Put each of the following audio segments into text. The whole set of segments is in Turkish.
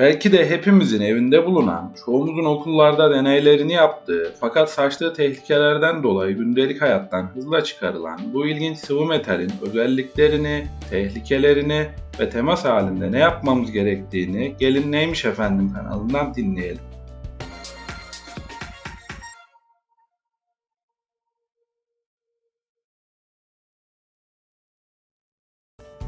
Belki de hepimizin evinde bulunan, çoğumuzun okullarda deneylerini yaptığı fakat saçtığı tehlikelerden dolayı gündelik hayattan hızla çıkarılan bu ilginç sıvı metalin özelliklerini, tehlikelerini ve temas halinde ne yapmamız gerektiğini Gelin Neymiş Efendim kanalından dinleyelim.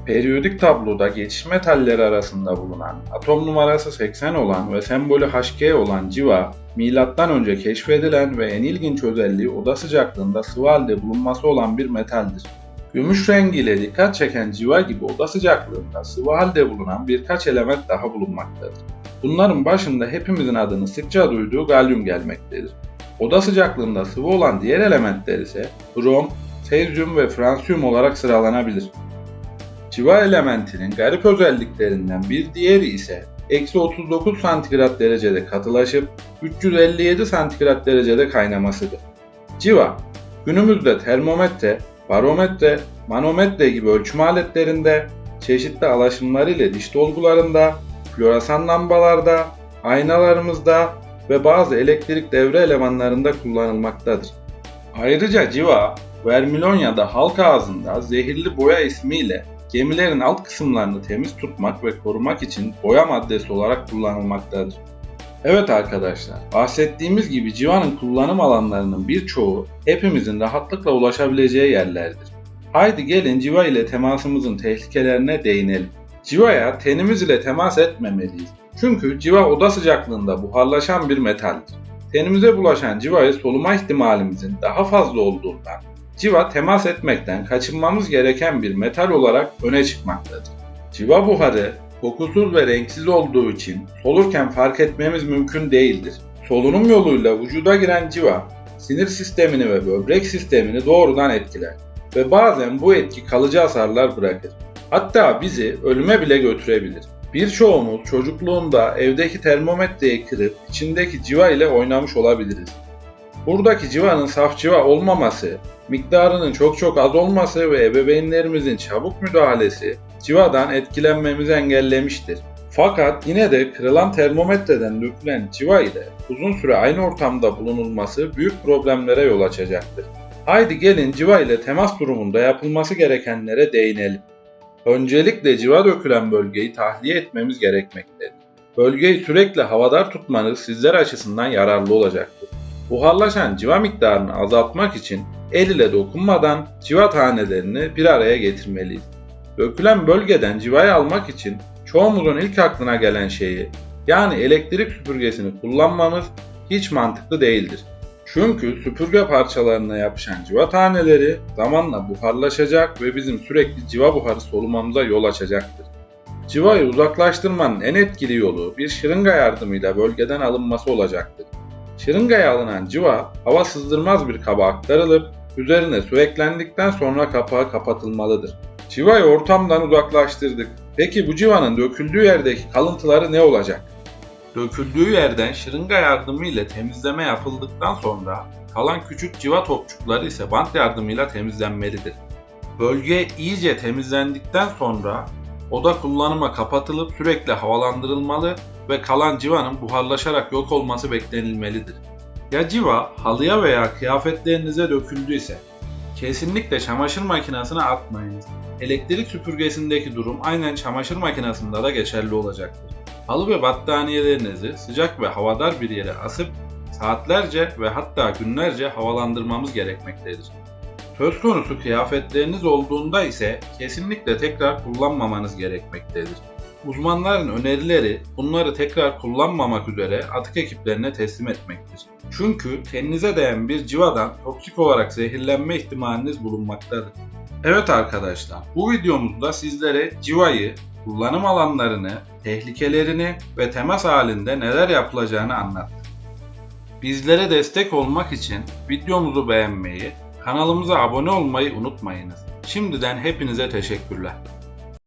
Periyodik tabloda geçiş metalleri arasında bulunan, atom numarası 80 olan ve sembolü Hg olan civa, M.Ö. keşfedilen ve en ilginç özelliği oda sıcaklığında sıvı halde bulunması olan bir metaldir. Gümüş rengiyle dikkat çeken civa gibi oda sıcaklığında sıvı halde bulunan birkaç element daha bulunmaktadır. Bunların başında hepimizin adını sıkça duyduğu galyum gelmektedir. Oda sıcaklığında sıvı olan diğer elementler ise brom, sezyum ve fransiyum olarak sıralanabilir. Civa elementinin garip özelliklerinden bir diğeri ise eksi 39 santigrat derecede katılaşıp 357 santigrat derecede kaynamasıdır. Civa, günümüzde termometre, barometre, manometre gibi ölçüm aletlerinde, çeşitli alaşımlar ile diş dolgularında, floresan lambalarda, aynalarımızda ve bazı elektrik devre elemanlarında kullanılmaktadır. Ayrıca civa, Vermilonya'da halk ağzında zehirli boya ismiyle gemilerin alt kısımlarını temiz tutmak ve korumak için boya maddesi olarak kullanılmaktadır. Evet arkadaşlar, bahsettiğimiz gibi civanın kullanım alanlarının birçoğu hepimizin rahatlıkla ulaşabileceği yerlerdir. Haydi gelin civa ile temasımızın tehlikelerine değinelim. Civaya tenimiz ile temas etmemeliyiz. Çünkü civa oda sıcaklığında buharlaşan bir metaldir. Tenimize bulaşan civayı soluma ihtimalimizin daha fazla olduğundan civa temas etmekten kaçınmamız gereken bir metal olarak öne çıkmaktadır. Civa buharı kokusuz ve renksiz olduğu için solurken fark etmemiz mümkün değildir. Solunum yoluyla vücuda giren civa sinir sistemini ve böbrek sistemini doğrudan etkiler ve bazen bu etki kalıcı hasarlar bırakır. Hatta bizi ölüme bile götürebilir. Birçoğumuz çocukluğunda evdeki termometreyi kırıp içindeki civa ile oynamış olabiliriz. Buradaki civanın saf civa olmaması, miktarının çok çok az olması ve ebeveynlerimizin çabuk müdahalesi civadan etkilenmemizi engellemiştir. Fakat yine de kırılan termometreden dökülen civa ile uzun süre aynı ortamda bulunulması büyük problemlere yol açacaktır. Haydi gelin civa ile temas durumunda yapılması gerekenlere değinelim. Öncelikle civa dökülen bölgeyi tahliye etmemiz gerekmektedir. Bölgeyi sürekli havadar tutmanız sizler açısından yararlı olacaktır. Buharlaşan civa miktarını azaltmak için el ile dokunmadan civa tanelerini bir araya getirmeliyiz. Dökülen bölgeden civayı almak için çoğumuzun ilk aklına gelen şeyi yani elektrik süpürgesini kullanmamız hiç mantıklı değildir. Çünkü süpürge parçalarına yapışan civa taneleri zamanla buharlaşacak ve bizim sürekli civa buharı solumamıza yol açacaktır. Civayı uzaklaştırmanın en etkili yolu bir şırınga yardımıyla bölgeden alınması olacaktır. Şırıngaya alınan civa hava sızdırmaz bir kaba aktarılıp üzerine su eklendikten sonra kapağı kapatılmalıdır. Civayı ortamdan uzaklaştırdık. Peki bu civanın döküldüğü yerdeki kalıntıları ne olacak? Döküldüğü yerden şırınga yardımıyla temizleme yapıldıktan sonra kalan küçük civa topçukları ise bant yardımıyla temizlenmelidir. Bölge iyice temizlendikten sonra oda kullanıma kapatılıp sürekli havalandırılmalı ve kalan civanın buharlaşarak yok olması beklenilmelidir. Ya civa halıya veya kıyafetlerinize döküldüyse kesinlikle çamaşır makinesine atmayınız. Elektrik süpürgesindeki durum aynen çamaşır makinesinde de geçerli olacaktır. Halı ve battaniyelerinizi sıcak ve havadar bir yere asıp saatlerce ve hatta günlerce havalandırmamız gerekmektedir. Söz konusu kıyafetleriniz olduğunda ise kesinlikle tekrar kullanmamanız gerekmektedir. Uzmanların önerileri bunları tekrar kullanmamak üzere atık ekiplerine teslim etmektir. Çünkü teninize değen bir civadan toksik olarak zehirlenme ihtimaliniz bulunmaktadır. Evet arkadaşlar, bu videomuzda sizlere civayı, kullanım alanlarını, tehlikelerini ve temas halinde neler yapılacağını anlattık. Bizlere destek olmak için videomuzu beğenmeyi, kanalımıza abone olmayı unutmayınız. Şimdiden hepinize teşekkürler.